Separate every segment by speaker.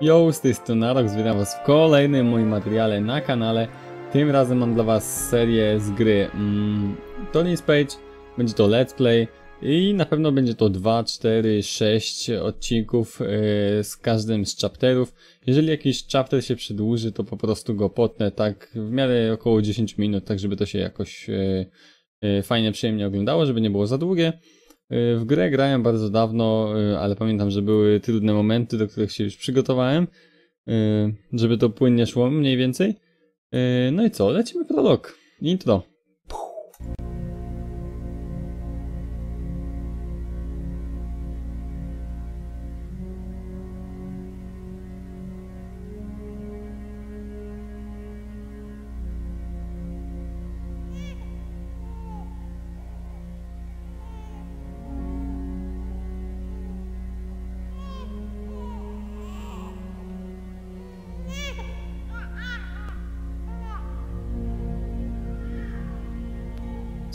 Speaker 1: Yo, z tej strony Arok, witam was w kolejnym moim materiale na kanale. Tym razem mam dla was serię z gry mm, Tony's Page. Będzie to let's play i na pewno będzie to 2, 4, 6 odcinków yy, z każdym z chapterów. Jeżeli jakiś chapter się przedłuży, to po prostu go potnę tak w miarę około 10 minut, tak żeby to się jakoś yy, yy, fajnie, przyjemnie oglądało, żeby nie było za długie. Y, W grę grałem bardzo dawno, y, ale pamiętam, że były trudne momenty, do których się już przygotowałem, y, żeby to płynnie szło mniej więcej. No i co, lecimy prolog. Intro.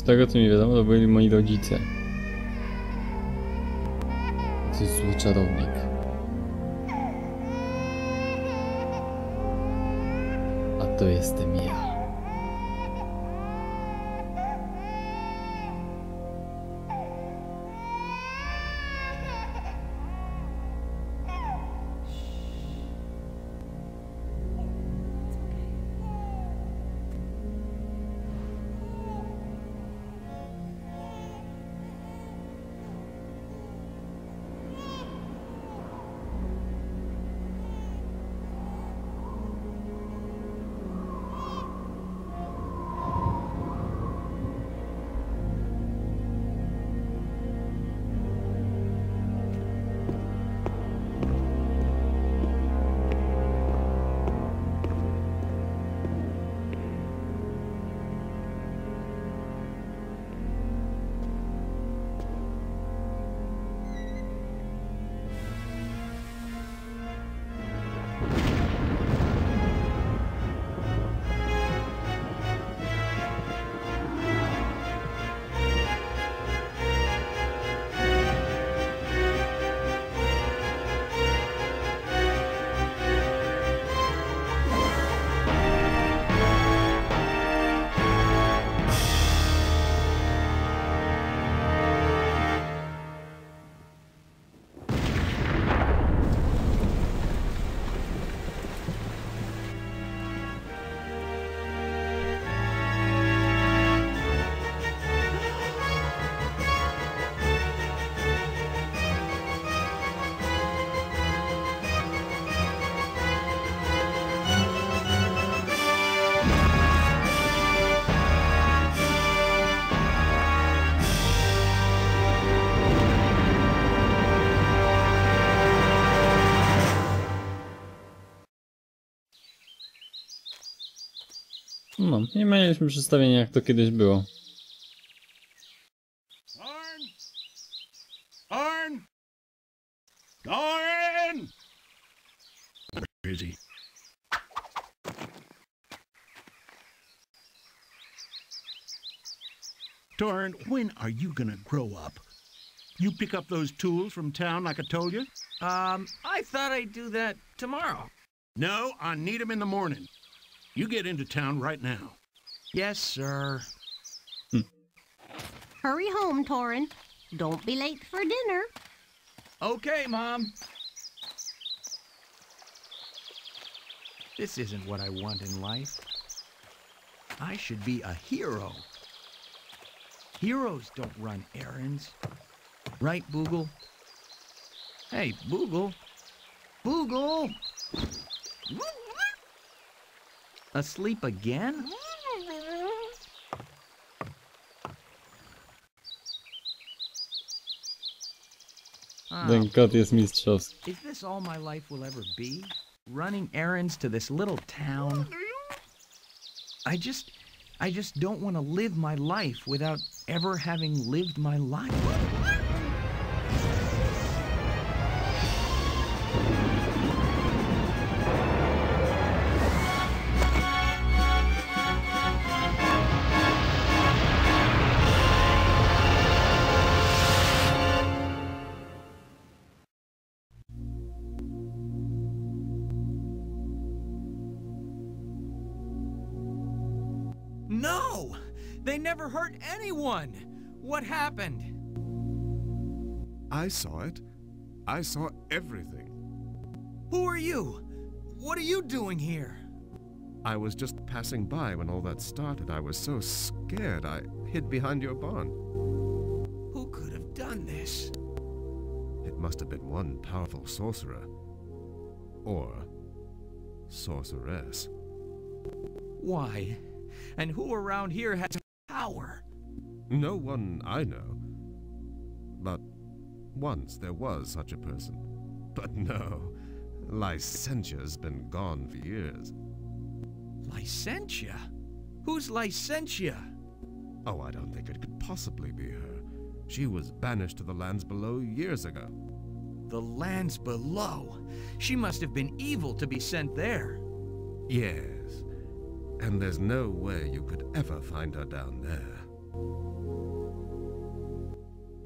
Speaker 1: Tego co mi wiadomo, to byli moi rodzice. To jest zły czarownik. A to jestem ja. No, nie mieliśmy przedstawienia jak to kiedyś było.
Speaker 2: Is he? Darn, when are you gonna grow up? You pick up those tools from town like I told you?
Speaker 3: Um, I thought I'd do that tomorrow.
Speaker 2: No, I need 'em in the morning. You get into town right now.
Speaker 3: Yes, sir. Hmm.
Speaker 4: Hurry home, Torin. Don't be late for dinner.
Speaker 3: Okay, Mom. This isn't what I want in life. I should be a hero. Heroes don't run errands. Right, Boogle? Hey, Boogle. Boogle! Asleep again?
Speaker 1: Kot jest mistrzowski.
Speaker 3: Is this all my life will ever be? Running errands to this little town? I just I just don't want to live my life without ever having lived my life. They never hurt anyone! What happened?
Speaker 5: I saw it. I saw everything.
Speaker 3: Who are you? What are you doing here?
Speaker 5: I was just passing by when all that started. I was so scared I hid behind your barn.
Speaker 3: Who could have done this?
Speaker 5: It must have been one powerful sorcerer. Or sorceress.
Speaker 3: Why? And who around here has power?
Speaker 5: No one I know. But once there was such a person. But no, Licentia's been gone for years.
Speaker 3: Licentia? Who's Licentia?
Speaker 5: Oh, I don't think it could possibly be her. She was banished to the lands below years ago.
Speaker 3: The lands below. She must have been evil to be sent there.
Speaker 5: Yes. And there's no way you could ever find her down there.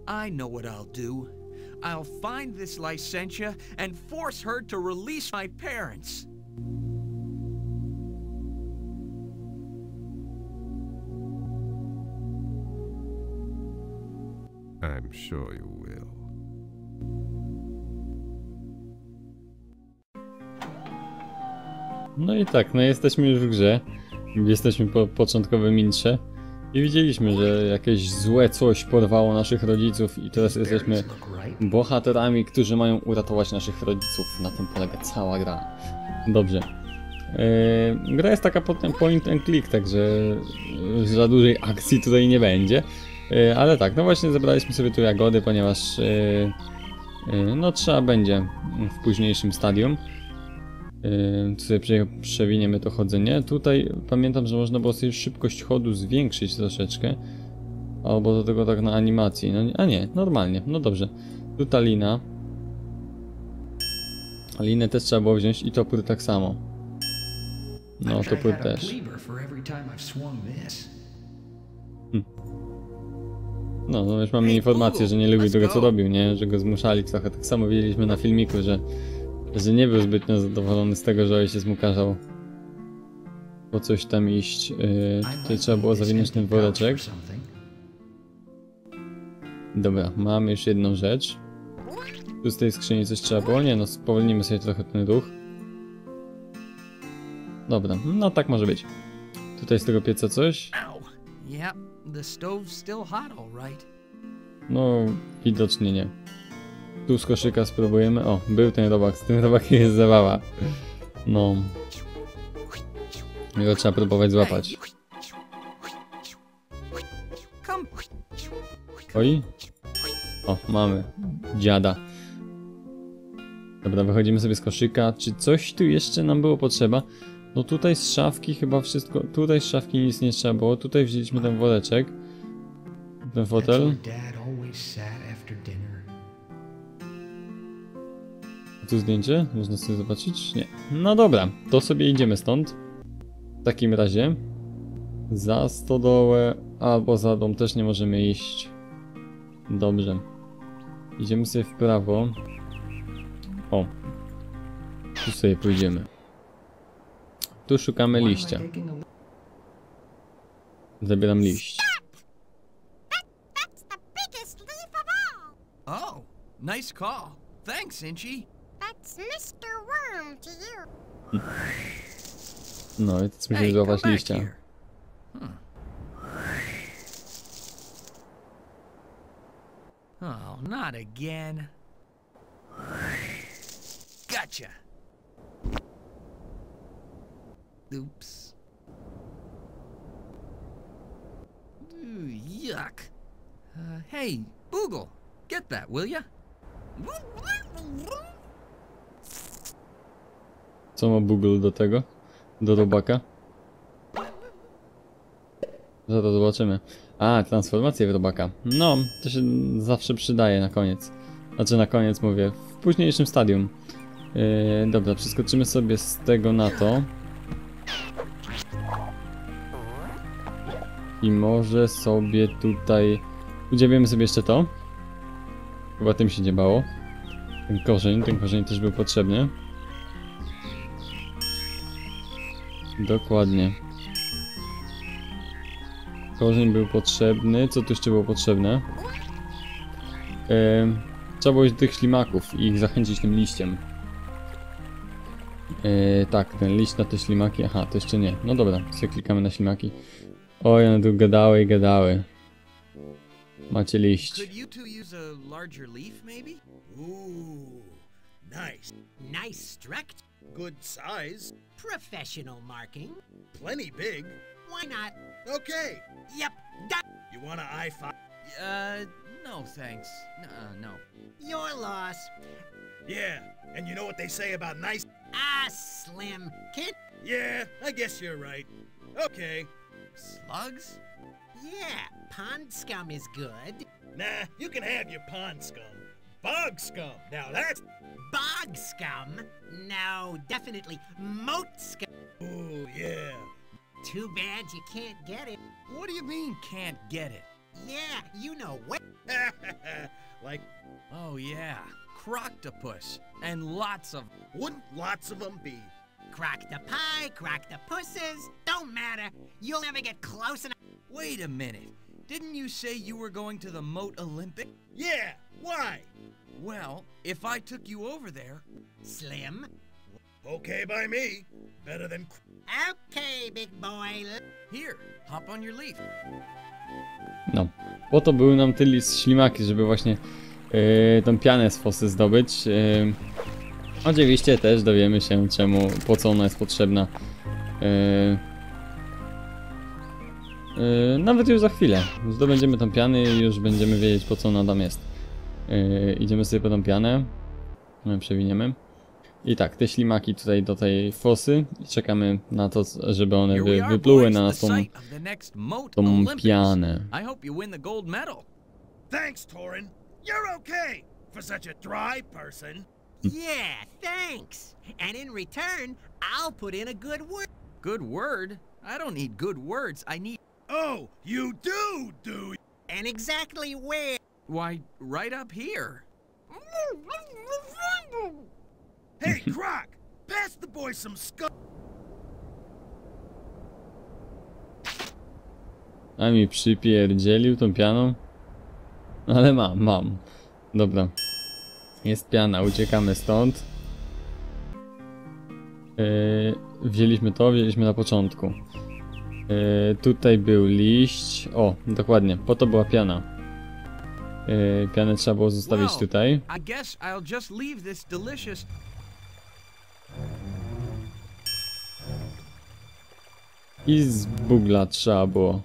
Speaker 3: I know what I'll do. I'll find this Licentia and force her to release my parents.
Speaker 5: I'm sure you will.
Speaker 1: No i tak, no jesteśmy już w grze. Jesteśmy po początkowym intrze. I widzieliśmy, że jakieś złe coś porwało naszych rodziców i teraz jesteśmy bohaterami, którzy mają uratować naszych rodziców. Na tym polega cała gra. Dobrze. Yy, gra jest taka potem point and click, także yy, za dużej akcji tutaj nie będzie. Yy, ale tak, no właśnie zebraliśmy sobie tu jagody, ponieważ yy, no trzeba będzie w późniejszym stadium. Yy, tu sobie prze, przewiniemy to chodzenie. Tutaj pamiętam, że można było sobie szybkość chodu zwiększyć troszeczkę. Albo do tego tak na animacji. No, a nie, normalnie. No dobrze. Tu ta lina. Linę też trzeba było wziąć i topór tak samo. No, topór też. No, no już mamy informację, że nie lubi tego co robił, nie? Że go zmuszali trochę. Tak samo widzieliśmy na filmiku, że, że nie był zbytnio zadowolony z tego, że ojciec mu kazał po coś tam iść. Yy, tutaj trzeba było zawinąć ten woreczek. Dobra, mamy już jedną rzecz. Tu z tej skrzyni coś trzeba było? Nie no, spowolnimy sobie trochę ten ruch. Dobra, no tak może być. Tutaj z tego pieca coś? No, widocznie nie. Tu z koszyka spróbujemy. O, był ten robak, z tym robakiem jest zabawa. No. Jego trzeba próbować złapać. Oj. O, mamy. Dziada. Dobra, wychodzimy sobie z koszyka. Czy coś tu jeszcze nam było potrzeba? No tutaj z szafki chyba wszystko... Tutaj z szafki nic nie trzeba było. Tutaj wzięliśmy ten woreczek. Ten fotel. Tu zdjęcie? Można sobie zobaczyć? Nie. No dobra, to sobie idziemy stąd. W takim razie. Za stodołę albo za dom też nie możemy iść. Dobrze. Idziemy sobie w prawo. O. Tu sobie pójdziemy. Tu szukamy liścia. Zabieram liść.
Speaker 3: Oh, nice call. Thanks, Inchi.
Speaker 4: That's Mr. Worm to you.
Speaker 1: No i teraz musimy
Speaker 3: Hey, come
Speaker 1: złapać
Speaker 3: back
Speaker 1: liścia.
Speaker 3: Hmm. Oh, not again. Gotcha. Oops. Ooh, yuck. Uh, hey, Boogle, get that, will ya?
Speaker 1: Co ma Google do tego? Do robaka? Zaraz zobaczymy. A, transformację robaka. No, to się zawsze przydaje na koniec. Znaczy na koniec mówię, w późniejszym stadium. Yy, dobra, przeskoczymy sobie z tego na to. I może sobie tutaj... Udzielimy sobie jeszcze to. Chyba tym się nie bało. Ten korzeń, ten korzeń też był potrzebny. Dokładnie. Korzeń był potrzebny. Co tu jeszcze było potrzebne? Em, trzeba było iść do tych ślimaków i ich zachęcić tym liściem. E, tak, ten liść na te ślimaki. Aha, to jeszcze nie. No dobra, sobie klikamy na ślimaki. Oj, one tu gadały i gadały. Macie liść.
Speaker 3: Could you two use a larger leaf, maybe?
Speaker 6: Ooh, nice.
Speaker 7: Nice struct.
Speaker 6: Good size.
Speaker 7: Professional marking.
Speaker 6: Plenty big.
Speaker 7: Why not?
Speaker 6: Okay.
Speaker 7: Yep, done.
Speaker 6: You want a I five?
Speaker 3: Uh, no thanks. Uh, no.
Speaker 7: Your loss.
Speaker 6: Yeah. And you know what they say about nice?
Speaker 7: Ah, Slim. Kid.
Speaker 6: Yeah, I guess you're right. Okay.
Speaker 3: Slugs?
Speaker 7: Yeah, pond scum is good.
Speaker 6: Nah, you can have your pond scum. Bog scum. Now that's.
Speaker 7: Bog scum? No, definitely moat scum.
Speaker 6: Oh, yeah.
Speaker 7: Too bad you can't get it.
Speaker 3: What do you mean, can't get it?
Speaker 7: Yeah, you know what?
Speaker 6: like,
Speaker 3: Oh, yeah. Croctopus. And lots of.
Speaker 6: wouldn't lots of them be?
Speaker 7: Crock the pie, crock the pusses. Don't matter. You'll never get close enough.
Speaker 3: Wait a minute. Didn't you say you were going to the Moat Olympic?
Speaker 6: Yeah. Why?
Speaker 3: Well, if I took you over there,
Speaker 7: Slim.
Speaker 6: Okay by me. Better than.
Speaker 7: Okay, big boy.
Speaker 3: here, hop on your leaf.
Speaker 1: No. Po to były nam te lis- ślimaki, żeby właśnie yy, tą pianę z fosy zdobyć. Yy, oczywiście też dowiemy się czemu, po co ona jest potrzebna. Yy, yy, nawet już za chwilę. Zdobędziemy tą pianę i już będziemy wiedzieć po co ona tam jest. Yy, idziemy sobie po tą pianę. Yy, Przewiniemy. I tak, te ślimaki tutaj do tej fosy i czekamy na to, żeby one wy, wypluły na nas tą, tą pianę.
Speaker 6: Thanks, Torin. You're okay for such a dry person.
Speaker 7: Yeah, thanks. And in return, I'll put in a good word.
Speaker 3: Good word? I don't need good words. I need.
Speaker 6: Oh, you do, do you?
Speaker 7: And exactly where.
Speaker 3: Why, right up here.
Speaker 6: Hey, Croc! Pass the boy some scum.
Speaker 1: A mi przypierdzielił tą pianą? Ale mam, mam. Dobra. Jest piana, uciekamy stąd. Yy, wzięliśmy to, wzięliśmy na początku. Yy, tutaj był liść. O, dokładnie, po to była piana. Yy, pianę trzeba było zostawić
Speaker 3: Wow.
Speaker 1: tutaj.
Speaker 3: Delicious.
Speaker 1: I z bugla trzeba było.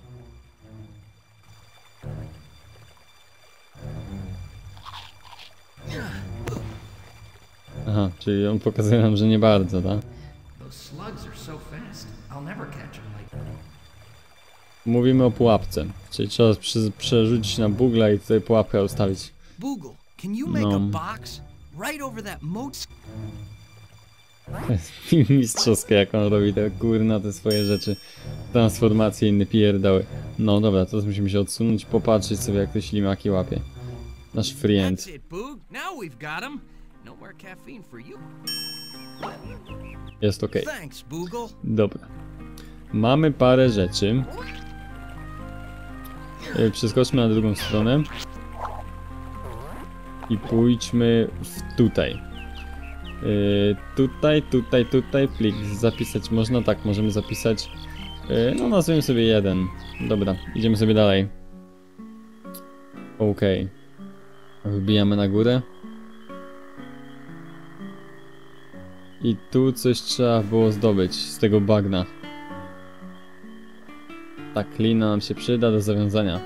Speaker 1: Aha, czyli on pokazuje nam, że nie bardzo, tak? Mówimy o pułapce, czyli trzeba przy, przerzucić na bugla i tutaj pułapkę ustawić.
Speaker 3: Boogle, can you make
Speaker 1: No.
Speaker 3: a box right over that moat?
Speaker 1: Mistrzowskie jak on robi te kurna te swoje rzeczy. Transformacje inne pierdoły. No dobra, teraz musimy się odsunąć, popatrzeć sobie jak te ślimaki łapie. Nasz friend.
Speaker 3: No.
Speaker 1: Jest
Speaker 3: Boogle.
Speaker 1: Dobra. Mamy parę rzeczy. E, Przeskoczmy na drugą stronę. I pójdźmy w tutaj. E, Tutaj, tutaj, tutaj plik zapisać można? Tak, możemy zapisać. E, No nazwijmy sobie jeden. Dobra, idziemy sobie dalej. Okej. Wybijamy na górę. I tu coś trzeba było zdobyć z tego bagna. Ta klina nam się przyda do zawiązania.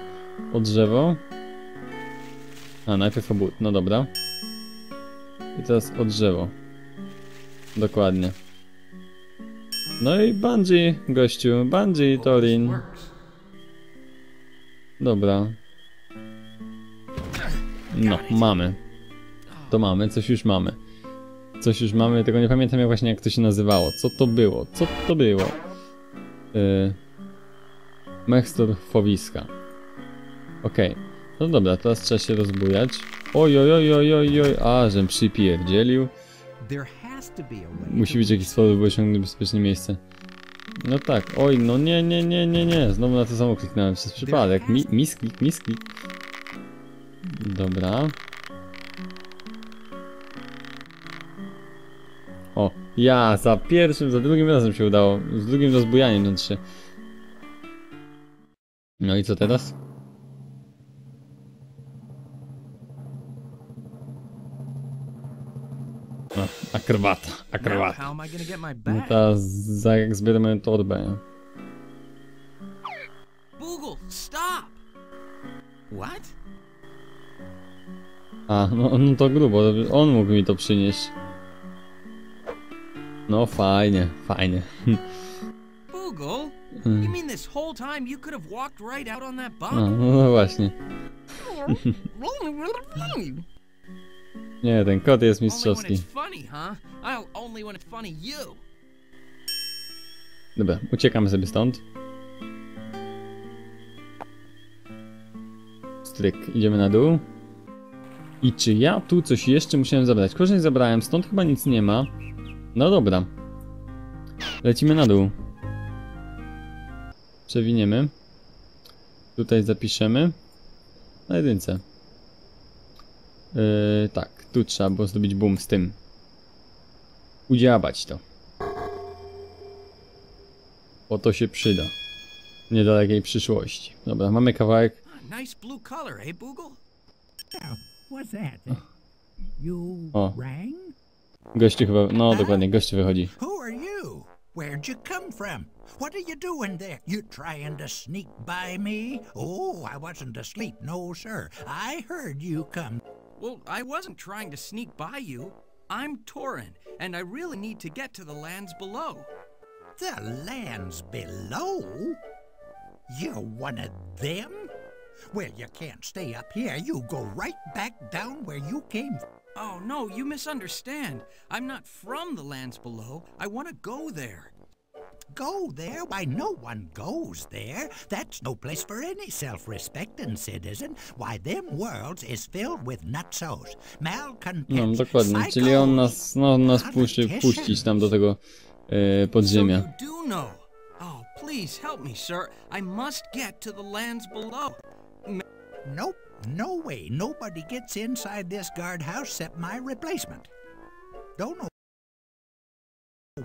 Speaker 1: O drzewo. A, najpierw obód, no dobra. I teraz o drzewo. Dokładnie. No i bungee, gościu. Bungee, Torin. Dobra. No, mamy. To mamy, coś już mamy. Coś już mamy, tylko nie pamiętam jak właśnie jak to się nazywało. Co to było? Co to było? Yy... Mechstor Fowiska. Okej. No dobra, teraz trzeba się rozbujać. Oj, oj, oj, oj, oj, oj. A, żem przypierdzielił. Musi być jakiś sposób, by osiągnąć bezpieczne miejsce. No tak, oj, no nie, nie, nie, nie, nie. Znowu na to samo kliknąłem przez przypadek. Mi, misklik, misklik. Dobra. O, ja za pierwszym, za drugim razem się udało. Z drugim rozbujaniem na trzy. No i co teraz? No, akrobata, akrobata. No teraz za jak zbieramy torbę. nie? A, no, no to grubo, on mógł mi to przynieść. No fajnie, fajnie. No,
Speaker 3: bump?
Speaker 1: no właśnie. Nie, ten kot jest mistrzowski. Dobra, uciekamy sobie stąd. Stryk, idziemy na dół. I czy ja tu coś jeszcze musiałem zabrać? Korzeń zabrałem, stąd chyba nic nie ma. No dobra. Lecimy na dół. Przewiniemy. Tutaj zapiszemy. Na jedynce. Yy, tak, tu trzeba było zrobić boom z tym. Udziałać to. Bo to się przyda. W niedalekiej przyszłości. Dobra, mamy kawałek.
Speaker 3: Nice blue color, eh, Boogle?
Speaker 2: Now, what's that? You
Speaker 1: Oh.
Speaker 2: rang?
Speaker 1: Gościu chyba. No dokładnie, gościu wychodzi.
Speaker 6: Who are you? Where'd you come from? What are you doing there? You trying to sneak by me? Oh, I wasn't asleep, no, sir. I heard you come.
Speaker 3: Well, I wasn't trying to sneak by you. I'm Torin, and I really need to get to the lands below.
Speaker 6: The lands below? You're one of them? Well, you can't stay up here. You go right back down where you came from.
Speaker 3: Oh, no, you misunderstand. I'm not from the lands below. I want to go there.
Speaker 6: Go there? Why, no one goes there. That's no place for any self-respecting citizen. Why, them worlds is filled with nutsos,
Speaker 1: No,
Speaker 6: malcontents,
Speaker 1: dokładnie. Czyli on
Speaker 6: psychos.
Speaker 1: nas, no, nas puści, puścić tam do tego e,
Speaker 3: So
Speaker 1: podziemia.
Speaker 3: you do know. Oh, please help me, sir. I must get to the lands below.
Speaker 6: Nope, no way. Nobody gets inside this guardhouse except my replacement. Don't know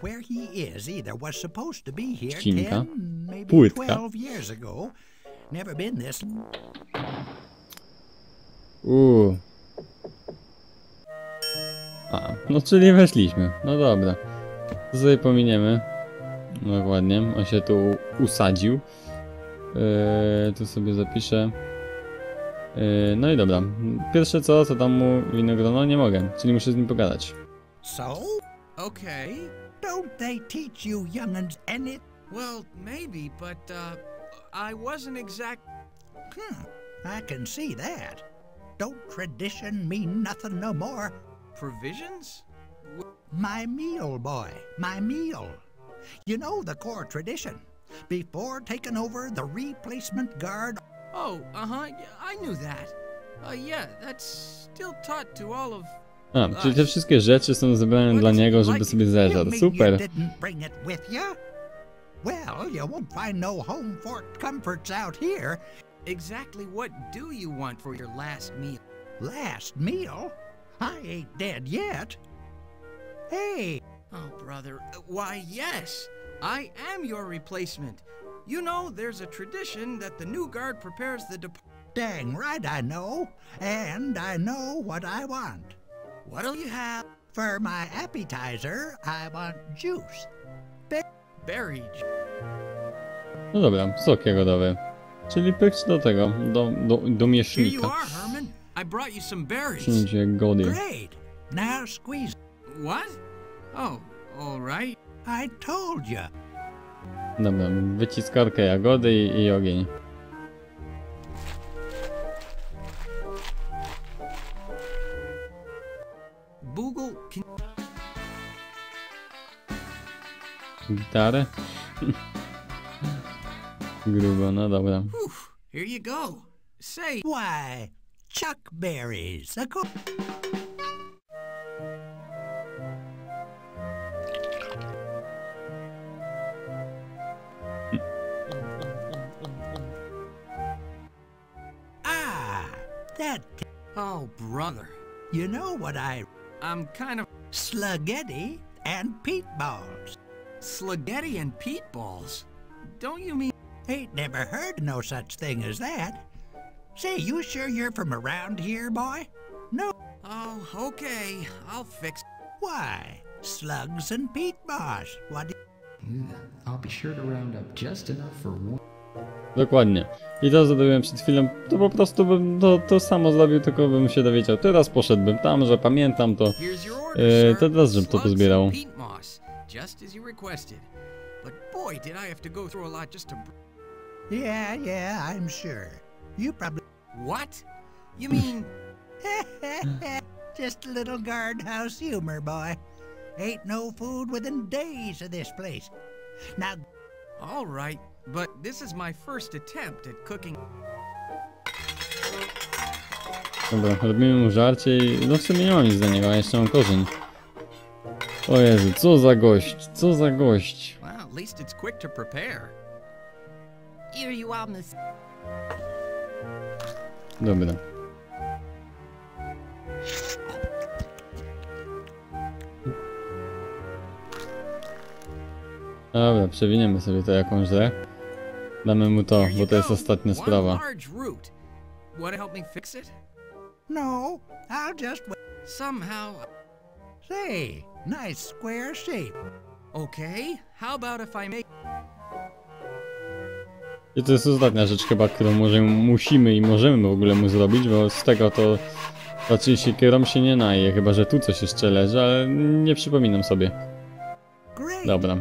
Speaker 6: where he is either. Was supposed to be here
Speaker 1: Ścinka.
Speaker 6: ten, maybe
Speaker 1: Płytka.
Speaker 6: twelve years ago. Never been this.
Speaker 1: Uuu. A, no czyli weszliśmy. No dobra. To sobie pominiemy. Dokładnie. On się tu usadził. Yy, tu sobie zapiszę. Yy, no i dobra. Pierwsze co, co tam mu winogrono, nie mogę. Czyli muszę z nim pogadać.
Speaker 6: So,
Speaker 3: Okay.
Speaker 6: don't they teach you young'uns any?
Speaker 3: Well, maybe, but, uh, I wasn't exact.
Speaker 6: Hmm, I can see that. Don't tradition mean nothing no more?
Speaker 3: Provisions?
Speaker 6: My meal, boy, my meal. You know the core tradition. Before taking over the replacement guard,
Speaker 3: Oh, uh huh. I knew that. Uh, yeah, that's still taught to all of.
Speaker 1: A, czyli te wszystkie rzeczy są zebrane dla niego, żeby sobie
Speaker 6: you
Speaker 1: zeżarł.
Speaker 6: mean you
Speaker 1: Super.
Speaker 6: didn't bring it with you? Well, you won't find no home fort comforts out here.
Speaker 3: Exactly what do you want for your last meal?
Speaker 6: Last meal? I ain't dead yet. Hey,
Speaker 3: Oh, brother. uh, Why, yes. I am your replacement. You know, there's a tradition that the new guard prepares the dep-
Speaker 6: dang right I know. And I know what I want.
Speaker 3: What'll you have?
Speaker 6: For my appetizer, I want juice.
Speaker 3: Berry. ju-
Speaker 1: No dobra, sok jagodowy. Czyli pyk do tego, do, do, do
Speaker 3: Here you
Speaker 1: miesznika.
Speaker 3: are, Herman. I brought you some berries.
Speaker 6: Great. Now squeeze.
Speaker 3: What? Oh, all right.
Speaker 6: I told you.
Speaker 1: Dobra, wyciskarkę jagody i, i ogień. Gitarę. Grubo, no dobra.
Speaker 3: Whew, here you go. Say,
Speaker 6: Why, chuck berries. Of course. That?
Speaker 3: Oh, brother.
Speaker 6: You know what I...
Speaker 3: I'm kind of
Speaker 6: Sluggetti and peat balls.
Speaker 3: sluggetti and peat balls. Don't you mean
Speaker 6: Ain't never heard no such thing as that. Say, you sure you're from around here, boy? No.
Speaker 3: Oh, okay. I'll fix
Speaker 6: Why? Slugs and peat moss. What do
Speaker 8: I'll be sure to round up just enough for one.
Speaker 1: Dokładnie. I to zrobiłem przed chwilą, to po prostu bym to, to samo zrobił, tylko bym się dowiedział. Teraz poszedłbym tam, że pamiętam to. E,
Speaker 3: sir.
Speaker 1: to teraz, żebym to pozbierał.
Speaker 6: Yeah, yeah, I'm sure. You probably...
Speaker 3: What? You mean?
Speaker 6: Just a little guardhouse humor, boy. Ain't no food within days of this place. Now,
Speaker 3: All right, but this is my first attempt at cooking.
Speaker 1: Dobra, robimy mu żarcie i no w sumie nie mam nic do niego, a jeszcze mam korzeń. O Jezu, co za gość, co za gość.
Speaker 3: Well, at least it's quick to prepare.
Speaker 4: Here you are, miss.
Speaker 1: Dobra. Dobra, przewiniemy sobie to jakąś źle. Damy mu to, bo to jest ostatnia sprawa.
Speaker 3: Want to help me fix it?
Speaker 6: no, I'll just... Wait.
Speaker 3: Somehow.
Speaker 6: Say, nice square shape.
Speaker 3: Okay. How about if I make?
Speaker 1: I to jest ostatnia rzecz chyba, którą może, musimy i możemy w ogóle mu zrobić, bo z tego to raczej siekierą się nie naje, chyba że tu coś jeszcze leży, ale nie przypominam sobie. Dobra.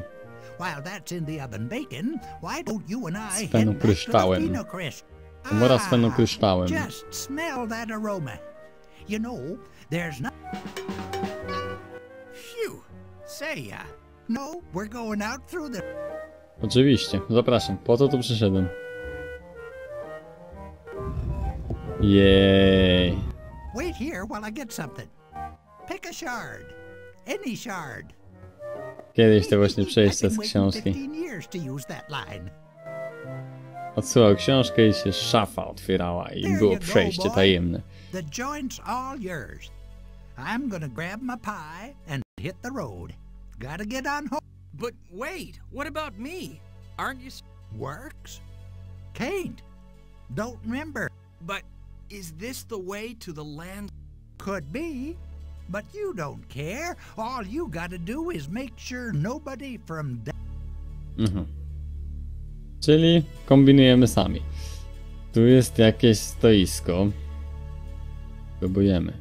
Speaker 6: While that's in the oven baking, why don't you and I head back to the. Phenocryst?
Speaker 1: Komora z fenokryształem.
Speaker 6: Just smell that aroma. You know, there's not...
Speaker 3: Phew. Say ya.
Speaker 6: No, we're going out through the...
Speaker 1: Oczywiście, zapraszam, po to tu przyszedłem. Jej.
Speaker 6: Wait here while I get something. Pick a shard. Any shard.
Speaker 1: Kiedyś to właśnie
Speaker 6: I've
Speaker 1: przejście z książki.
Speaker 6: 15 years to use that line.
Speaker 1: Odsyłał książkę i się szafa otwierała i
Speaker 6: There
Speaker 1: było przejście tajemne.
Speaker 6: The joint's all yours. I'm gonna grab my pie and hit the road. Gotta get on home.
Speaker 3: But wait. What about me? Aren't you? s-
Speaker 6: Works? Can't. Don't remember.
Speaker 3: But is this the way to the land?
Speaker 6: Could be. But you don't care. All you gotta do is make sure nobody from
Speaker 1: Mhm. Czyli kombinujemy sami. Tu jest jakieś stoisko. Próbujemy.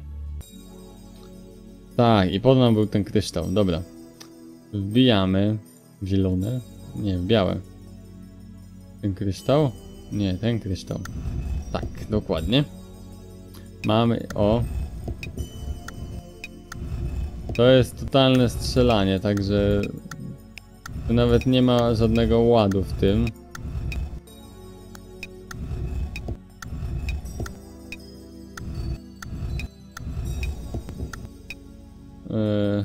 Speaker 1: Tak, i pod nam był ten kryształ. Dobra. Wbijamy. Zielone? Nie, białe. Ten kryształ? Nie, ten kryształ. Tak, dokładnie. Mamy. O. To jest totalne strzelanie, także nawet nie ma żadnego ładu w tym. Eee.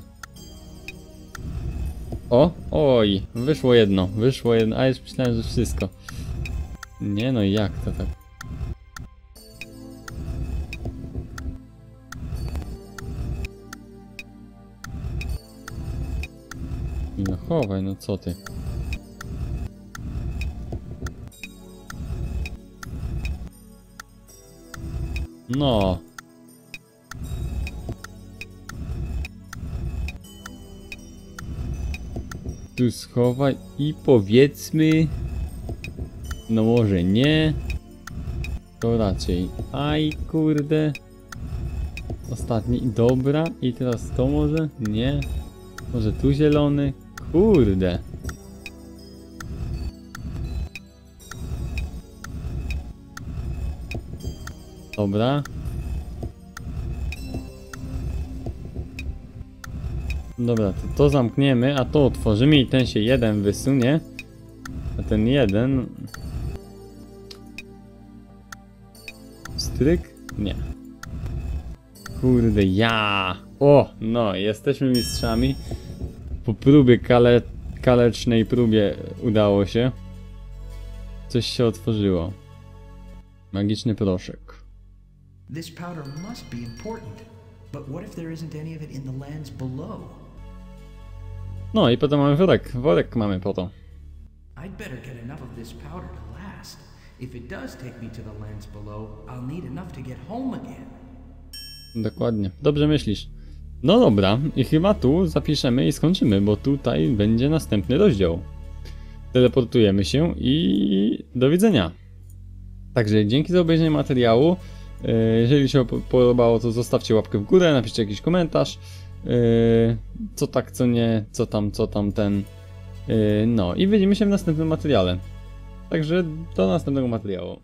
Speaker 1: O, oj, wyszło jedno, wyszło jedno, a już myślałem, że wszystko. Nie no, jak to tak? No chowaj, no co ty? No. Tu schowaj i powiedzmy... No może nie. To raczej... Aj kurde. Ostatni, dobra. I teraz to może? Nie. Może tu zielony? Kurde. Dobra. Dobra, to, to zamkniemy, a to otworzymy i ten się jeden wysunie. A ten jeden... Stryk? Nie. Kurde, ja! O, no, jesteśmy mistrzami. Po próbie kale, kalecznej próbie udało się. Coś się otworzyło. Magiczny proszek.
Speaker 3: This powder must be important. But what if there isn't any of it in the lands below?
Speaker 1: No i potem mamy worek. Worek mamy po to.
Speaker 3: I'd better get enough of this powder to last. If it does take me to the lands below, I'll need enough to get home again.
Speaker 1: Dokładnie. Dobrze myślisz. No dobra, i chyba tu zapiszemy i skończymy, bo tutaj będzie następny rozdział. Teleportujemy się i do widzenia. Także dzięki za obejrzenie materiału. E, Jeżeli się po- podobało, to zostawcie łapkę w górę, napiszcie jakiś komentarz. E, Co tak, co nie, co tam, co tam ten. E, No i widzimy się w następnym materiale. Także do następnego materiału.